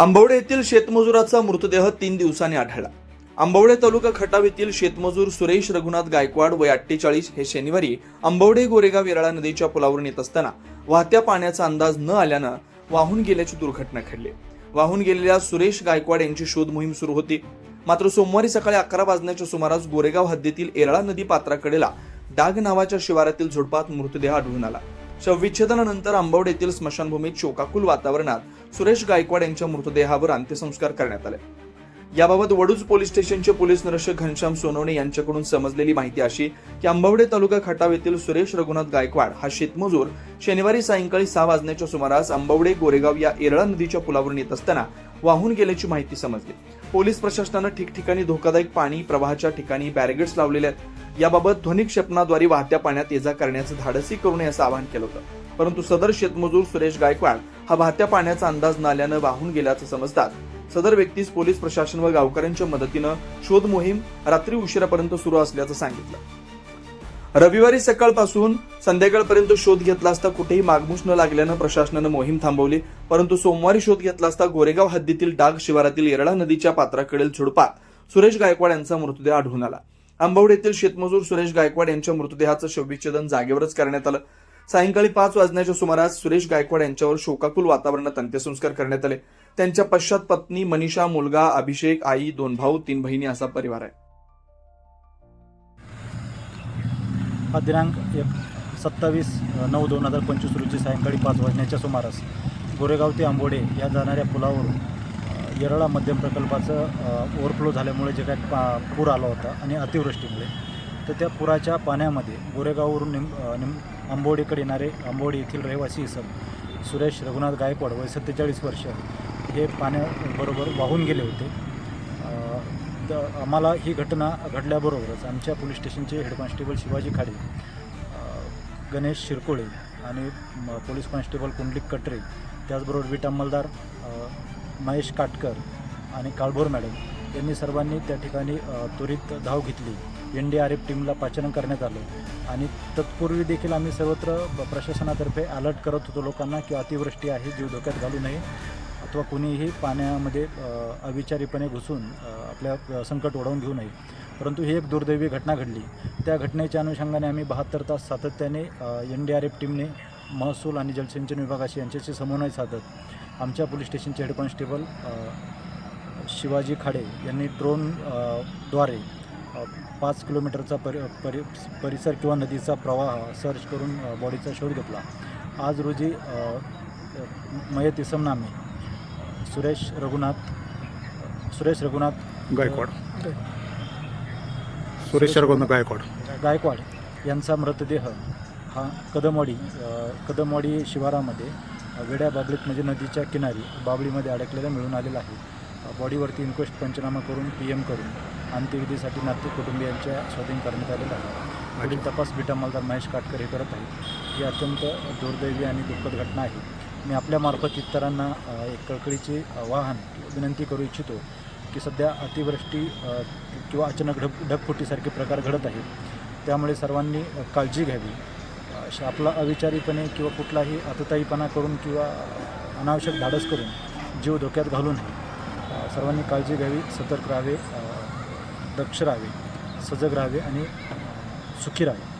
आंबवडे येथील शेतमजुराचा मृतदेह तीन दिवसांनी आढळला. आंबवडे तालुका खटाव येथील शेतमजूर सुरेश रघुनाथ गायकवाड वय अठ्ठेचाळीस हे शनिवारी आंबवडे गोरेगाव येराळा नदीच्या पुलावरून येत असताना वाहत्या पाण्याचा अंदाज न आल्यानं वाहून गेल्याची दुर्घटना घडली. वाहून गेलेल्या सुरेश गायकवाड यांची शोध मोहीम सुरू होती. मात्र सोमवारी सकाळी अकरा वाजण्याच्या सुमारास गोरेगाव हद्दीतील येरळा नदी पात्राकडेला डाग नावाच्या शिवारातील झुडपात मृतदेह आढळून आला. शवविच्छेदनानंतर आंबवड येथील स्मशानभूमीत शोकाकुल वातावरणात सुरेश गायकवाड यांच्या मृतदेहावर अंत्यसंस्कार करण्यात आले. याबाबत वडूज पोलीस स्टेशनचे पोलीस निरीक्षक घनश्याम सोनवणे यांच्याकडून समजलेली माहिती अशी की आंबवडे तालुका खटाव येथील सुरेश रघुनाथ गायकवाड हा शेतमजूर शनिवारी सायंकाळी सहा वाजण्याच्या सुमारास आंबवडे गोरेगाव या येरळा नदीच्या पुलावरून येत असताना वाहून गेल्याची माहिती समजली. पोलीस प्रशासनानं ठिकठिकाणी धोकादायक पाणी प्रवाहाच्या ठिकाणी बॅरिगेड्स लावलेले आहेत. याबाबत ध्वनी क्षेपणाद्वारे वाहत्या पाण्यात ये जा करण्याचं धाडसी करू नये असं आवाहन केलं होतं. परंतु सदर शेतमजूर सुरेश गायकवाड हा वाहत्या पाण्याचा अंदाज न आल्यानं वाहून गेल्याचं समजतात. सदर व्यक्तीस पोलीस प्रशासन व गावकऱ्यांच्या मदतीनं शोध मोहीम रात्री उशिरापर्यंत सुरू असल्याचं सांगितलं. रविवारी सकाळपासून संध्याकाळपर्यंत शोध घेतला असता कुठेही मागमूस न लागल्यानं प्रशासनानं मोहीम थांबवली परंतु सोमवारी शोध घेतला असता गोरेगाव हद्दीतील डाग शिवारातील येरळा नदीच्या पात्राकडील झुडपात सुरेश गायकवाड यांचा मृतदेह आढळून आला. आंबवड येथील शेतमजूर सुरेश गायकवाड यांच्या मृतदेहाचं शवविच्छेदन जागेवरच करण्यात आलं. सायंकाळी पाच वाजण्याच्या सुमारास सुरेश गायकवाड यांच्यावर शोकाकुल वातावरणात अंत्यसंस्कार करण्यात आले. त्यांच्या पश्चात पत्नी मनीषा मुलगा अभिषेक आई दोन भाऊ तीन बहिणी असा परिवार आहे. हा दिनांक एक सत्तावीस नऊ दोन हजार पंचवीस रोजी सायंकाळी पाच वाजण्याच्या सुमारास गोरेगाव ते आंबोडे या जाणाऱ्या पुलावरून येरळा मध्यम प्रकल्पाचं ओव्हरफ्लो झाल्यामुळे जे काय पा पूर आला होता आणि अतिवृष्टीमुळे तर त्या पुराच्या पाण्यामध्ये गोरेगाववरून निम निम आंबोडीकडे येणारे आंबोडी येथील रहिवासी इसम सुरेश रघुनाथ गायकवाड वय सत्तेचाळीस वर्ष हे पाण्याबरोबर वाहून गेले होते. तर आम्हाला ही घटना घडल्याबरोबरच आमच्या पोलीस स्टेशनचे हेड कॉन्स्टेबल शिवाजी खाडे गणेश शिरकोळे आणि पोलीस कॉन्स्टेबल कुंडलिक कटरे त्याचबरोबर बीट अंमलदार महेश काटकर आणि काळभोर मॅडम यांनी सर्वांनी त्या ठिकाणी त्वरित धाव घेतली. एन डी आर एफ टीमला पाचारण करण्यात आलं आणि तत्पूर्वी देखील आम्ही सर्वत्र प्रशासनातर्फे अलर्ट करत होतो लोकांना की अतिवृष्टी आहे जीव धोक्यात घालू नये. अथवा कुणीही पाण्यामध्ये अविचारीपणे घुसून आपल्या संकट ओढवून घेऊ नये. परंतु ही एक दुर्दैवी घटना घडली. त्या घटनेच्या अनुषंगाने आम्ही बहात्तर तास सातत्याने एन डी आर एफ टीमने महसूल आणि जलसिंचन विभागाशी यांच्याशी समन्वय साधत आमच्या पोलीस स्टेशनचे हेड कॉन्स्टेबल शिवाजी खाडे यांनी ड्रोनद्वारे पाच किलोमीटरचा परि परि परिसर किंवा नदीचा प्रवाह सर्च करून बॉडीचा शोध घेतला. आज रोजी मयत इसम नामे सुरेश रघुनाथ सुरेश रघुनाथ गायकवाड. सुरेश रघुनाथ गायकवाड. गायकवाड यांचा मृतदेह हा कदमवाडी कदमवाडी शिवारामध्ये वेड्या बाबळीत म्हणजे नदीच्या किनारी बाबळीमध्ये अडकलेला मिळून आलेला आहे. बॉडीवरती इन्क्वेस्ट पंचनामा करून पी एम करून अंत्यविधीसाठी नाते कुटुंबियांच्या स्वाधीन करण्यात आलेला आहे. पुढील तपास बीट अंमलदार महेश काटकर हे करत आहेत. ही अत्यंत दुर्दैवी आणि दुःखद घटना आहे. मी आपल्यामार्फत इतरांना एक कळकळीचे आवाहन विनंती करू इच्छितो की सध्या अतिवृष्टी किंवा अचानक ढग ढगफुटीसारखे प्रकार घडत आहेत. त्यामुळे सर्वांनी काळजी घ्यावी. आपला अविचारीपणे किंवा कुठलाही आतताईपणा करून किंवा अनावश्यक धाडस करून जीव धोक्यात घालू नये. सर्वांनी काळजी घ्यावी सतर्क राहावे दक्ष राहावे सजग राहावे आणि सुखी राहावे.